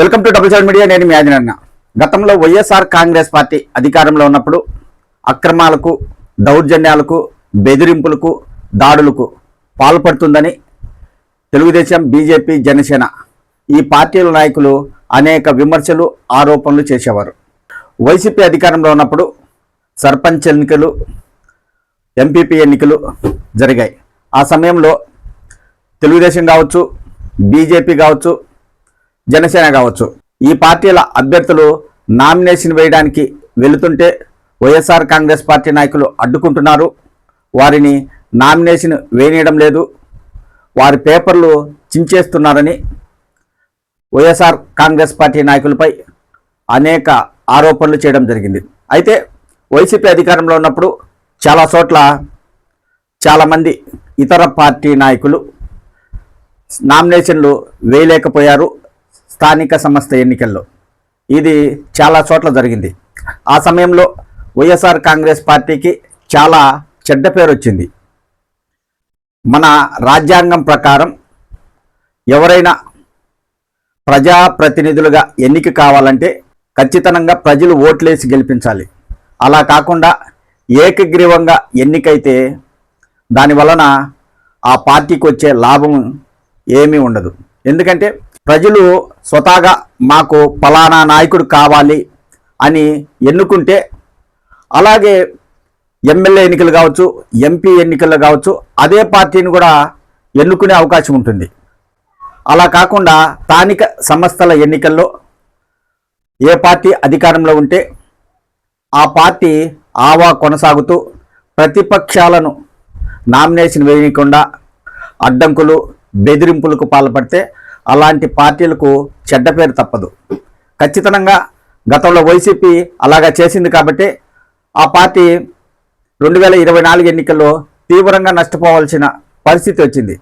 Welcome to double seven media నేను మీ ఆంజనేయ గతంలో వైఎస్ఆర్ కాంగ్రెస్ పార్టీ అధికారంలో ఉన్నప్పుడు అక్రమాలకు దౌర్జన్యాలకు బెదిరింపులకు దాడులకు పాల్పడుతుందని తెలుగుదేశం బీజేపీ జనసేన ఈ పార్టీల నాయకులు అనేక విమర్శలు ఆరోపణలు చేసేవారు. వైసీపీ అధికారంలో ఉన్నప్పుడు సర్పంచ్ ఎన్నికలు ఎంపీపీ ఎన్నికలు జరిగాయి. ఆ సమయంలో తెలుగుదేశం కావచ్చు బీజేపీ కావచ్చు జనసేన కావచ్చు. ఈ పార్టీల అభ్యర్థులు నామినేషన్ వేయడానికి వెళుతుంటే వైఎస్ఆర్ కాంగ్రెస్ పార్టీ నాయకులు అడ్డుకుంటున్నారు. వారిని నామినేషన్ వేయనీయడం లేదు. వారి పేపర్లు చించేస్తున్నారని వైఎస్ఆర్ కాంగ్రెస్ పార్టీ నాయకులపై అనేక ఆరోపణలు చేయడం జరిగింది. అయితే వైసీపీ అధికారంలో ఉన్నప్పుడు చాలా చోట్ల చాలామంది ఇతర పార్టీ నాయకులు నామినేషన్లు వేయలేకపోయారు. స్థానిక సంస్థ ఎన్నికల్లో. ఇది చాలా చోట్ల జరిగింది. ఆ సమయంలో వైఎస్ఆర్ కాంగ్రెస్ పార్టీకి చాలా చెడ్డ పేరు వచ్చింది. మన రాజ్యాంగం ప్రకారం ఎవరైనా ప్రజాప్రతినిధులుగా ఎన్నిక కావాలంటే ఖచ్చితంగా ప్రజలు ఓట్లేసి గెలిపించాలి. అలా కాకుండా ఏకగ్రీవంగా ఎన్నికైతే దాని వలన ఆ పార్టీకి వచ్చే లాభం ఏమీ ఉండదు. ఎందుకంటే ప్రజలు స్వతహాగా మాకు ఫలానా నాయకుడు కావాలి అని ఎన్నుకుంటే అలాగే ఎమ్మెల్యే ఎన్నికలు కావచ్చు ఎంపీ ఎన్నికలు కావచ్చు అదే పార్టీని కూడా ఎన్నుకునే అవకాశం ఉంటుంది. అలా కాకుండా స్థానిక సంస్థల ఎన్నికల్లో ఏ పార్టీ అధికారంలో ఉంటే ఆ పార్టీ ఆవా కొనసాగుతూ ప్రతిపక్షాలను నామినేషన్ వేయకుండా అడ్డంకులు బెదిరింపులకు పాల్పడితే అలాంటి పార్టీలకు చెడ్డ పేరు తప్పదు. ఖచ్చితంగా గతంలో వైసీపీ అలాగా చేసింది కాబట్టి ఆ పార్టీ రెండు వేల ఇరవై నాలుగు ఎన్నికల్లో తీవ్రంగా నష్టపోవాల్సిన పరిస్థితి వచ్చింది.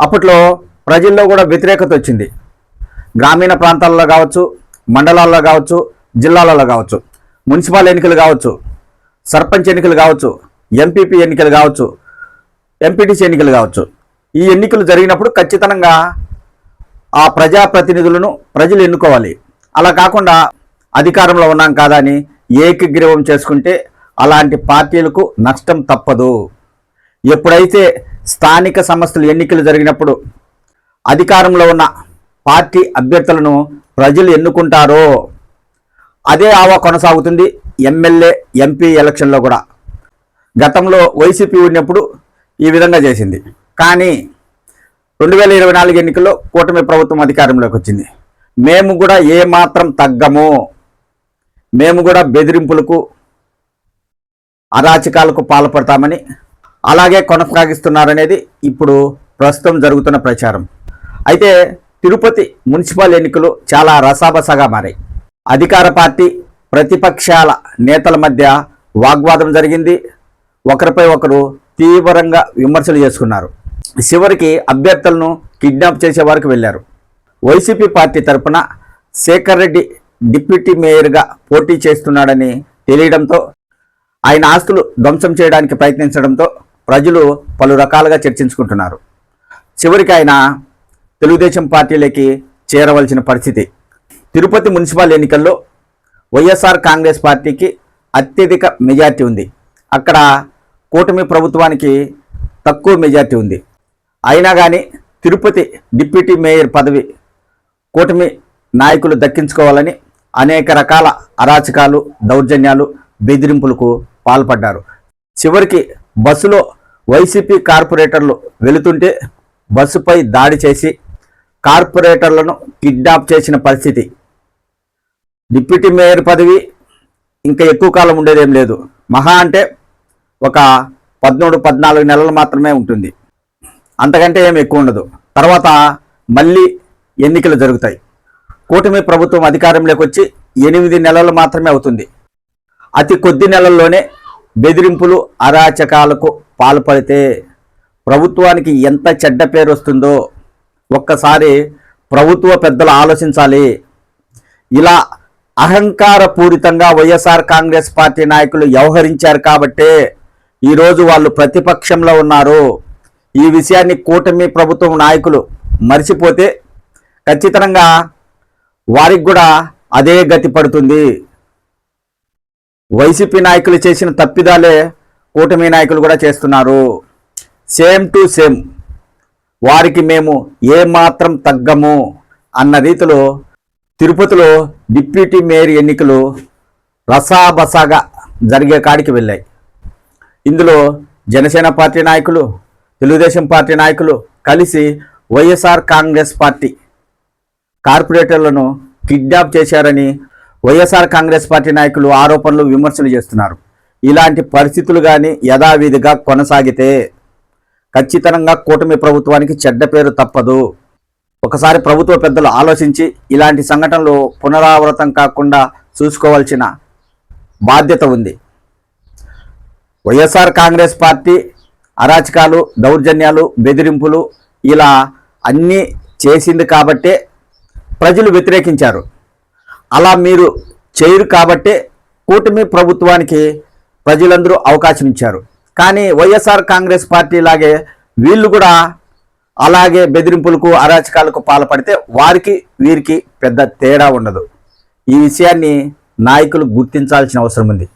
అప్పట్లో ప్రజల్లో కూడా వ్యతిరేకత వచ్చింది. గ్రామీణ ప్రాంతాల్లో కావచ్చు మండలాల్లో కావచ్చు జిల్లాలలో కావచ్చు మున్సిపల్ ఎన్నికలు కావచ్చు సర్పంచ్ ఎన్నికలు కావచ్చు ఎంపీపీ ఎన్నికలు కావచ్చు ఎంపీటీసీ ఎన్నికలు కావచ్చు. ఈ ఎన్నికలు జరిగినప్పుడు ఖచ్చితంగా ఆ ప్రజాప్రతినిధులను ప్రజలు ఎన్నుకోవాలి. అలా కాకుండా అధికారంలో ఉన్నాం కాదా అని ఏకగ్రీవం చేసుకుంటే అలాంటి పార్టీలకు నష్టం తప్పదు. ఎప్పుడైతే స్థానిక సంస్థలు ఎన్నికలు జరిగినప్పుడు అధికారంలో ఉన్న పార్టీ అభ్యర్థులను ప్రజలు ఎన్నుకుంటారో అదే ఆవా కొనసాగుతుంది ఎమ్మెల్యే ఎంపీ ఎలక్షన్లో కూడా. గతంలో వైసీపీ ఉన్నప్పుడు ఈ విధంగా చేసింది. కానీ రెండు వేల ఇరవై నాలుగు ఎన్నికల్లో కూటమి ప్రభుత్వం అధికారంలోకి వచ్చింది. మేము కూడా ఏమాత్రం తగ్గము. మేము కూడా బెదిరింపులకు అరాచకాలకు పాల్పడతామని అలాగే కొనసాగిస్తున్నారనేది ఇప్పుడు ప్రస్తుతం జరుగుతున్న ప్రచారం. అయితే తిరుపతి మున్సిపల్ ఎన్నికలు చాలా రసాబసగా మారాయి. అధికార పార్టీ ప్రతిపక్షాల నేతల మధ్య వాగ్వాదం జరిగింది. ఒకరిపై ఒకరు తీవ్రంగా విమర్శలు చేసుకున్నారు. చివరికి అభ్యర్థులను కిడ్నాప్ చేసే వరకు వెళ్ళారు. వైసీపీ పార్టీ తరపున శేఖర్ రెడ్డి డిప్యూటీ మేయర్గా పోటీ చేస్తున్నాడని తెలియడంతో ఆయన ఆస్తులు ధ్వంసం చేయడానికి ప్రయత్నించడంతో ప్రజలు పలు రకాలుగా చర్చించుకుంటున్నారు. చివరికి ఆయన తెలుగుదేశం పార్టీలోకి చేరవలసిన పరిస్థితి. తిరుపతి మున్సిపల్ ఎన్నికల్లో వైఎస్ఆర్ కాంగ్రెస్ పార్టీకి అత్యధిక మెజార్టీ ఉంది. అక్కడ కూటమి ప్రభుత్వానికి తక్కువ మెజార్టీ ఉంది. అయినా కానీ తిరుపతి డిప్యూటీ మేయర్ పదవి కూటమి నాయకులు దక్కించుకోవాలని అనేక రకాల అరాచకాలు దౌర్జన్యాలు బెదిరింపులకు పాల్పడ్డారు. చివరికి బస్సులో వైసీపీ కార్పొరేటర్లు వెళుతుంటే బస్సుపై దాడి చేసి కార్పొరేటర్లను కిడ్నాప్ చేసిన పరిస్థితి. డిప్యూటీ మేయర్ పదవి ఇంకా ఎక్కువ కాలం ఉండేదేం లేదు. మహా అంటే ఒక పద్మూడు పద్నాలుగు నెలలు మాత్రమే ఉంటుంది. అంతకంటే ఏమి ఎక్కువ ఉండదు. తర్వాత మళ్ళీ ఎన్నికలు జరుగుతాయి. కూటమి ప్రభుత్వం అధికారంలోకి వచ్చి ఎనిమిది నెలలు మాత్రమే అవుతుంది. అతి కొద్ది నెలల్లోనే బెదిరింపులు అరాచకాలకు పాల్పడితే ప్రభుత్వానికి ఎంత చెడ్డ పేరు వస్తుందో ఒక్కసారి ప్రభుత్వ పెద్దలు ఆలోచించాలి. ఇలా అహంకారపూరితంగా వైఎస్ఆర్ కాంగ్రెస్ పార్టీ నాయకులు వ్యవహరించారు కాబట్టే ఈరోజు వాళ్ళు ప్రతిపక్షంలో ఉన్నారు. ఈ విషయాన్ని కూటమి ప్రభుత్వం నాయకులు మరిచిపోతే ఖచ్చితంగా వారికి కూడా అదే గతి పడుతుంది. వైసీపీ నాయకులు చేసిన తప్పిదాలే కూటమి నాయకులు కూడా చేస్తున్నారు. సేమ్ టు సేమ్ వారికి మేము ఏమాత్రం తగ్గము అన్న రీతిలో తిరుపతిలో డిప్యూటీ మేయర్ ఎన్నికలు రసాబసాగా జరిగే కాడికి వెళ్ళాయి. ఇందులో జనసేన పార్టీ నాయకులు తెలుగుదేశం పార్టీ నాయకులు కలిసి వైఎస్ఆర్ కాంగ్రెస్ పార్టీ కార్పొరేటర్లను కిడ్నాప్ చేశారని వైఎస్ఆర్ కాంగ్రెస్ పార్టీ నాయకులు ఆరోపణలు విమర్శలు చేస్తున్నారు. ఇలాంటి పరిస్థితులు కానీ యథావిధిగా కొనసాగితే ఖచ్చితంగా కూటమి ప్రభుత్వానికి చెడ్డ పేరు తప్పదు. ఒకసారి ప్రభుత్వ పెద్దలు ఆలోచించి ఇలాంటి సంఘటనలు పునరావృతం కాకుండా చూసుకోవాల్సిన బాధ్యత ఉంది. వైఎస్ఆర్ కాంగ్రెస్ పార్టీ అరాచకాలు దౌర్జన్యాలు బెదిరింపులు ఇలా అన్నీ చేసింది కాబట్టే ప్రజలు వ్యతిరేకించారు. అలా మీరు చేయరు కాబట్టే కూటమి ప్రభుత్వానికి ప్రజలందరూ అవకాశం ఇచ్చారు. కానీ వైఎస్ఆర్ కాంగ్రెస్ పార్టీ లాగే వీళ్ళు కూడా అలాగే బెదిరింపులకు అరాచకాలకు పాల్పడితే వారికి వీరికి పెద్ద తేడా ఉండదు. ఈ విషయాన్ని నాయకులు గుర్తించాల్సిన అవసరం ఉంది.